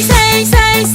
살살살.